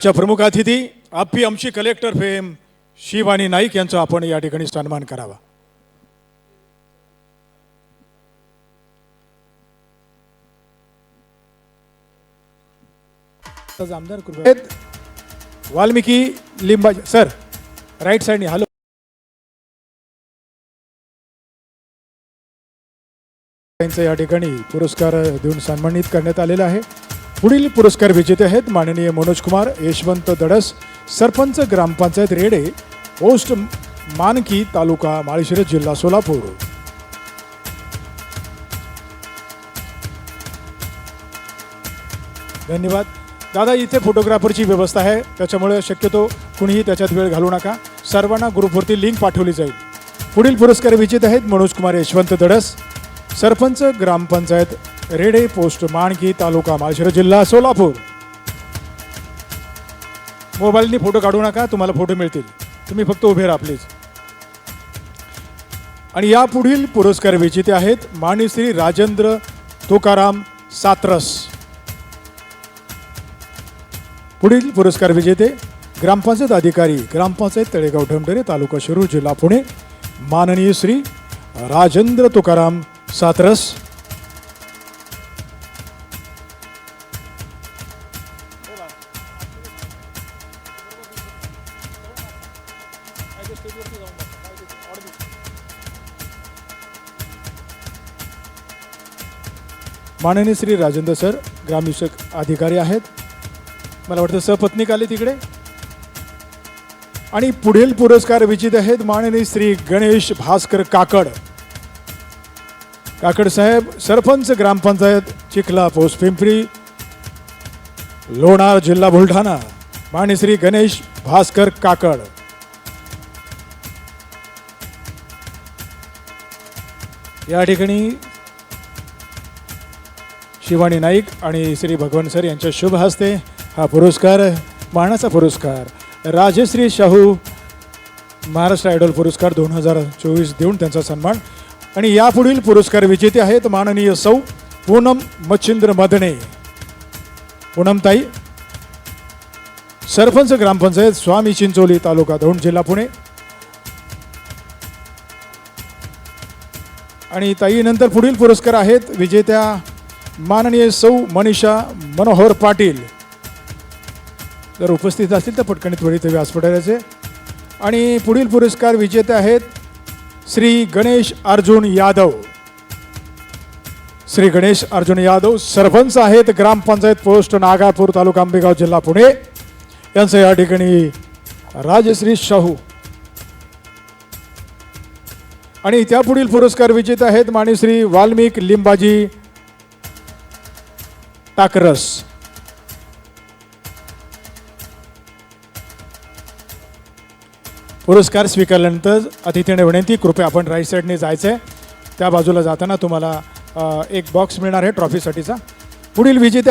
च्या प्रमुख अतिथी आपी आमची कलेक्टर फेम शिवानी नाईक यांचा आपण या ठिकाणी सन्मान करावा. आमदार वाल्मिकी लिंबा सर राईट साईडने हॅलो यांचा या ठिकाणी पुरस्कार देऊन सन्मानित करण्यात आलेला आहे. पुढील पुरस्कार विजेते आहेत माननीय मनोज कुमार यशवंत दडस सरपंच ग्रामपंचायत रेडे पोस्ट मानकी तालुका माळशिरस जिल्हा सोलापूर. धन्यवाद. दादा इथे फोटोग्राफरची व्यवस्था आहे. त्याच्यामुळे शक्यतो कुणीही त्याच्यात वेळ घालू नका. सर्वांना ग्रुपवरती लिंक पाठवली जाईल. पुढील पुरस्कार विजेते आहेत मनोज कुमार यशवंत दडस सरपंच ग्रामपंचायत रेडे पोस्ट माणकी तालुका माळशिर जिल्हा सोलापूर. मोबाईलनी फोटो काढू नका तुम्हाला फोटो मिळतील. तुम्ही फक्त उभे राहा प्लीज आणि या पुढील पुरस्कार विजेते आहेत माणिश्री राजेंद्र तुकाराम सात्रस. पुढील पुरस्कार विजेते ग्रामपंचायत अधिकारी ग्रामपंचायत तळेगाव ढमढरे तालुका शिरूर जिल्हा पुणे माननीय श्री राजेंद्र तुकाराम सातरस. माननीय श्री राजेंद्र सर ग्रामविषयक अधिकारी आहेत. मला वाटतं सपत्नीक आले तिकडे. आणि पुढील पुरस्कार विजेते आहेत माननीय श्री गणेश भास्कर काकड. काकड साहेब सरपंच ग्रामपंचायत चिखला पोस्ट पिंपरी लोणार जिल्हा बुलढाणा. माननीय श्री गणेश भास्कर काकड. या ठिकाणी शिवानी नाईक आणि श्री भगवान सर यांच्या शुभ हस्ते हा पुरस्कार मानाचा पुरस्कार राजश्री शाहू महाराष्ट्र आयडॉल पुरस्कार दोन हजार चोवीस देऊन त्यांचा सन्मान. आणि यापुढील पुरस्कार विजेते आहेत माननीय सौ पूनम मच्छिंद्र मदने. पूनमताई सरपंच ग्रामपंचायत स्वामी चिंचोली तालुका दौंड जिल्हा पुणे. आणि ताईनंतर पुढील पुरस्कार आहेत विजेत्या माननीय सौ मनीषा मनोहर पाटील. जर उपस्थित असतील तर पटकन त्वरित व्यासपीठाचे आणि पुढील पुरस्कार विजेते आहेत श्री गणेश अर्जुन यादव. श्री गणेश अर्जुन यादव सरपंच आहेत ग्रामपंचायत पोस्ट नागापूर तालुका आंबेगाव जिल्हा पुणे. यांचं या ठिकाणी राजश्री शाहू आणि त्यापुढील पुरस्कार विजेते आहेत माणिश्री वाल्मिक लिंबाजी टाकरस. पुरस्कार स्वीकारल्यानंतर अतिथीने विनंती कृपया आपण राईट साईडने जायचं आहे त्या बाजूला जाताना तुम्हाला एक बॉक्स मिळणार आहे ट्रॉफीसाठीचा पुढील विजेते